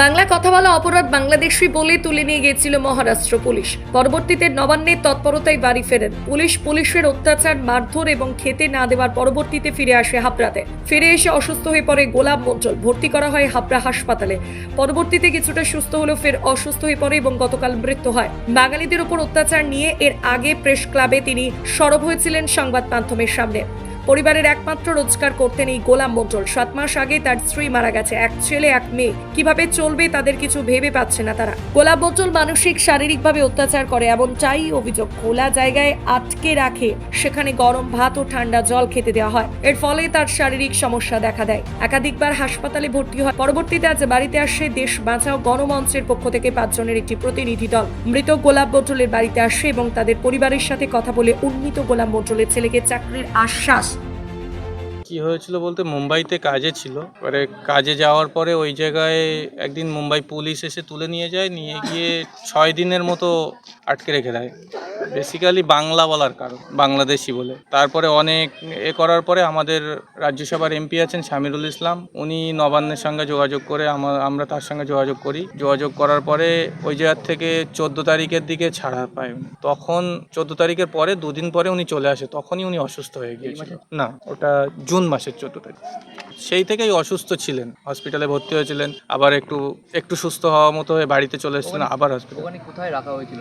বাংলা কথা বলা অপরাধ বাংলাদেশি বলে তুলে নিয়ে গিয়েছিল মহারাষ্ট্র পুলিশ। পরবর্তীতে নবান্নের তৎপরতায় বাড়ি ফেরেন। পুলিশ পুলিশের অত্যাচার, মারধর এবং খেতে না দেওয়ার পরবর্তীতে ফিরে আসে হাবড়াতে। ফিরে এসে অসুস্থ হয়ে পড়ে গোলাপ মঞ্চল। ভর্তি করা হয় হাবড়া হাসপাতালে। পরবর্তীতে কিছুটা সুস্থ হলেও ফের অসুস্থ হয়ে পড়ে এবং গতকাল মৃত্যু হয়। বাঙালিদের উপর অত্যাচার নিয়ে এর আগে প্রেস ক্লাবে তিনি সরব হয়েছিলেন সংবাদ মাধ্যমের সামনে। পরিবারের একমাত্র রোজগার করতেন এই গোলাম মন্ডল সাত মাস আগে তার স্ত্রী মারা গেছে, এক ছেলে, এক মেয়ে। কীভাবে চলবে তাদের কিছু ভেবে পাচ্ছে না তারা। গোলাম মন্ডল মানসিক, শারীরিকভাবে অত্যাচার করে এবং এমনটাই অভিযোগ। খোলা জায়গায় আটকে রাখে, সেখানে গরম ভাত ও ঠান্ডা জল খেতে দেওয়া হয়। এর ফলে তার শারীরিক সমস্যা দেখা দেয়। একাধিকবার হাসপাতালে ভর্তি হয়। পরবর্তীতে আজ বাড়িতে আসে দেশ বাঁচাও গণমঞ্চের পক্ষ থেকে পাঁচজনের একটি প্রতিনিধি দল। মৃত গোলাপ মন্ডলের বাড়িতে আসে এবং তাদের পরিবারের সাথে কথা বলে উন্নীত গোলাম মন্ডলের ছেলেকে চাকরির আশ্বাস কি হয়েছিল বলতে মুম্বাইতে কাজে ছিল। এবারে কাজে যাওয়ার পরে ওই জায়গায় একদিন মুম্বাই পুলিশ এসে তুলে নিয়ে যায়, নিয়ে গিয়ে ছয় দিনের মতো আটকে রেখে দেয়। বেসিক্যালি বাংলা বলার কারণ বাংলাদেশি বলে। তারপরে অনেক এ করার পরে আমাদের রাজ্যসভার এমপি আছেন শামিরুল ইসলাম। উনি নবান্নের সঙ্গে যোগাযোগ করে আমরা তার সঙ্গে যোগাযোগ করি। যোগাযোগ করার পরে ওই জায়গার থেকে চোদ্দ তারিখের দিকে ছাড়া পায় উনি। তখন চোদ্দ তারিখের পরে দুদিন পরে উনি চলে আসে। তখনই উনি অসুস্থ হয়ে গিয়েছিল। না ওটা জুন মাসের চোদ্দ তারিখ। সেই থেকেই অসুস্থ ছিলেন। হসপিটালে ভর্তি হয়েছিলেন। আবার একটু একটু সুস্থ হওয়া মতো হয়ে বাড়িতে চলে এসেছিলেন আবার হসপিটাল। কোথায় রাখা হয়েছিল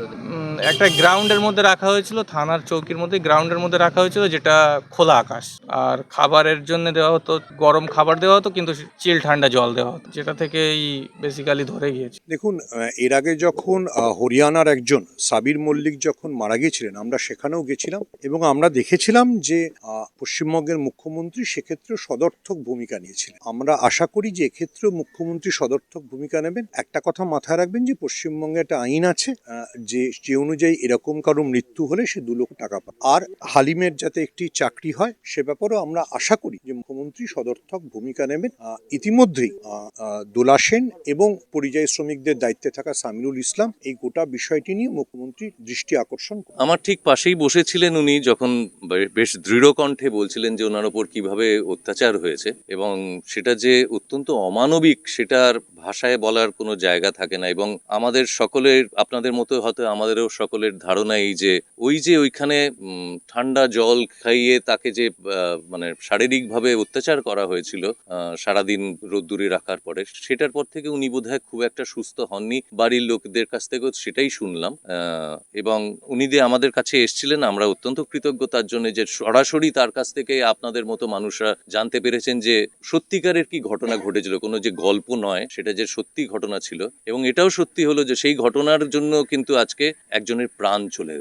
একটা গ্রাউন্ডের মধ্যে রাখা হয়েছিল, থানার চৌকির মধ্যে গ্রাউন্ডের মধ্যে রাখা হয়েছিল, যেটা খোলা আকাশ। আর খাবারের জন্য দেওয়া হতো, গরম খাবার দেওয়া হতো, কিন্তু চিল ঠান্ডা জল দেওয়া হতো, যেটা থেকেই বেসিক্যালি ধরে গিয়েছে। দেখুন এর আগে যখন হরিয়ানার একজন সাবির মল্লিক যখন মারা গিয়েছিলেন, আমরা সেখানেও গেছিলাম এবং আমরা দেখেছিলাম যে পশ্চিমবঙ্গের মুখ্যমন্ত্রী সেক্ষেত্রে সদর্থক ভূমিকা নিয়েছিলেন। আমরা আশা করি যে এক্ষেত্রেও মুখ্যমন্ত্রী সদর্থক ভূমিকা নেবেন। একটা কথা মাথায় রাখবেন যে, পশ্চিমবঙ্গে একটা আইন আছে যে যে অনুযায়ী এরকম কারও মৃত্যু হলে সে দু লক্ষ টাকা পায় আর হালিমের যাতে একটি চাকরি হয়, সে ব্যাপারেও আমরা আশা করি যে মুখ্যমন্ত্রী সদর্থক ভূমিকা নেবেন ইতিমধ্যেই দোলা সেন এবং পরিযায়ী শ্রমিকদের দায়িত্বে থাকা সামিরুল ইসলাম এই গোটা বিষয়টি নিয়ে মুখ্যমন্ত্রী দৃষ্টি আকর্ষণ। আমার ঠিক পাশেই বসেছিলেন উনি যখন বেশ দৃঢ় কণ্ঠে বলছিলেন যে ওনার ওপর কীভাবে অত্যাচার হয়েছে এবং সেটা যে অত্যন্ত অমানবিক সেটার ভাষায় বলার কোনো জায়গা থাকে না এবং আমাদের সকলের, আপনাদের মতো হয়তো আমাদেরও সকলের ধারণা এই যে, ওই যে ওইখানে ঠান্ডা জল খাইয়ে তাকে যে মানে শারীরিকভাবে অত্যাচার করা হয়েছিল সারাদিন রোদ্দুরে রাখার পরে, সেটার পর থেকে উনি বোধহয় খুব একটা সুস্থ হননি। বাড়ির লোকদের কাছ থেকেও সেটাই শুনলাম এবং উনি যে আমাদের কাছে এসেছিলেন, আমরা অত্যন্ত কৃতজ্ঞ তার জন্য যে সরাসরি তার কাছ থেকে আপনাদের মতো মানুষরা জানতে পেরেছেন যে, সত্যিকারের কি ঘটনা ঘটেছিল, কোনো যে গল্প নয়, সেটা যে সত্যি ঘটনা ছিল, এবং এটাও সত্যি হলো যে সেই ঘটনার জন্য কিন্তু আজকে একজনের প্রাণ চলে